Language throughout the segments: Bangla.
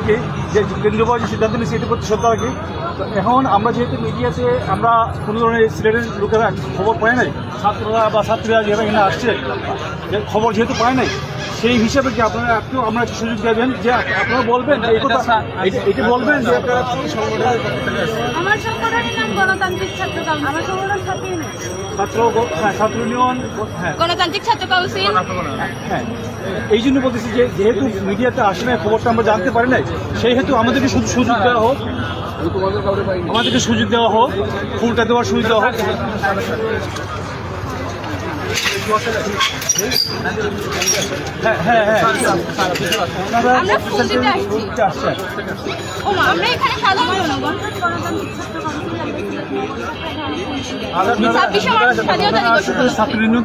কি? যে কেন্দ্রীয় যে সিদ্ধান্ত নিয়েছে এটি প্রতি শ্রদ্ধা কি? তো এখন আমরা যেহেতু মিডিয়াতে আমরা কোনো ধরনের সিলেটের লোকেরা খবর পাই নাই ছাত্ররা বা ছাত্রীরা যারা এখানে আসছে খবর যেহেতু পায় নাই সেই হিসাবে কি আপনারা একটু আমরা একটু সুযোগ দেবেন যে আপনারা বলবেন এই কথা এটা- এটা বলবেন যে আপনারা কি সংগঠনের পক্ষ থেকে আসছেন? আমার সংগঠনের নাম গণতান্ত্রিক ছাত্র আমার সংগঠন ছাত্র হ্যাঁ ছাত্র ইউনিয়ন হ্যাঁ। গণতান্ত্রিক ছাত্র কাউন্সিল। হ্যাঁ এই জন্য বলতেছি যে যেহেতু মিডিয়াতে আসে না খবরটা আমরা জানতে পারি নাই সেই হেতু আমাদেরকে শুধু সুযোগ দেওয়া হোক আমাদেরকে সুযোগ দেওয়া হোক ফুলটা দেওয়ার সুযোগ দেওয়া হোক। হ্যাঁ হ্যাঁ হ্যাঁ। আমরা ফুল দিতে আসছি। ফুল দিতে আসছেন ও মা, আমরা এখানে সাধারণ জনগণ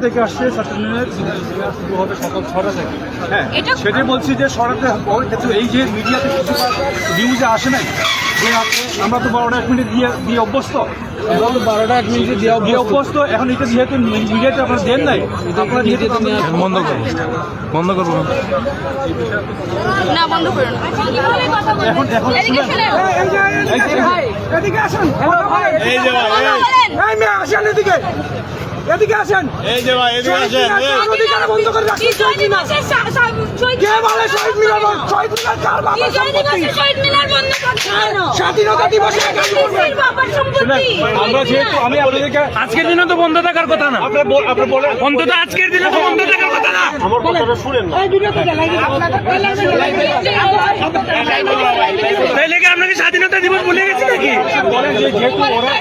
থেকে আসছে ছাত্র শুরু হবে সকাল ছটা থেকে। হ্যাঁ সেটাই বলছি যে সরকার এই যে মিডিয়াতে কিছু নিউজে আসে নাই যে আমরা তো বারোটা এক মিনিট দিয়ে দিয়ে অভ্যস্ত এখন বারোটা এক মিনিটে দেওয়া দিয়ে অভ্যস্ত এখন এটা যেহেতু মিডিয়াতে আপনারা দেন নাই আপনারা যেহেতু বন্ধ করব বন্ধ করব না বন্ধ করুন? এখন- এখন। এদিকে আসেন এই যে ভাই এই আসেন এদিকে এদিকে আসেন। এই যে ভাই এদিকে আসেন অধিকার বন্ধ করে শহীদ কে বলে শহীদ মিনার বন্ধ? শহীদ মিনার কার বাবার বিজয় সম্পত্তি? দিবসের শহীদ মিনার বন্ধ করতে কেন? স্বাধীনতা দিবসে কাজ করবে বাবার সম্পত্তি? আমরা যেহেতু আমি আপনাদেরকে আজকের দিনে তো বন্ধ থাকার কথা না। আপনার বল- আপনি বলেন। অন্তত আজকের দিনে তো বন্ধ থাকার কথা না। আমার কথাটা শুনেন না। তাইলে কি আপনাকে স্বাধীনতা দিবস ভুলে গেছি নাকি? বলেন যে যেহেতু ওরা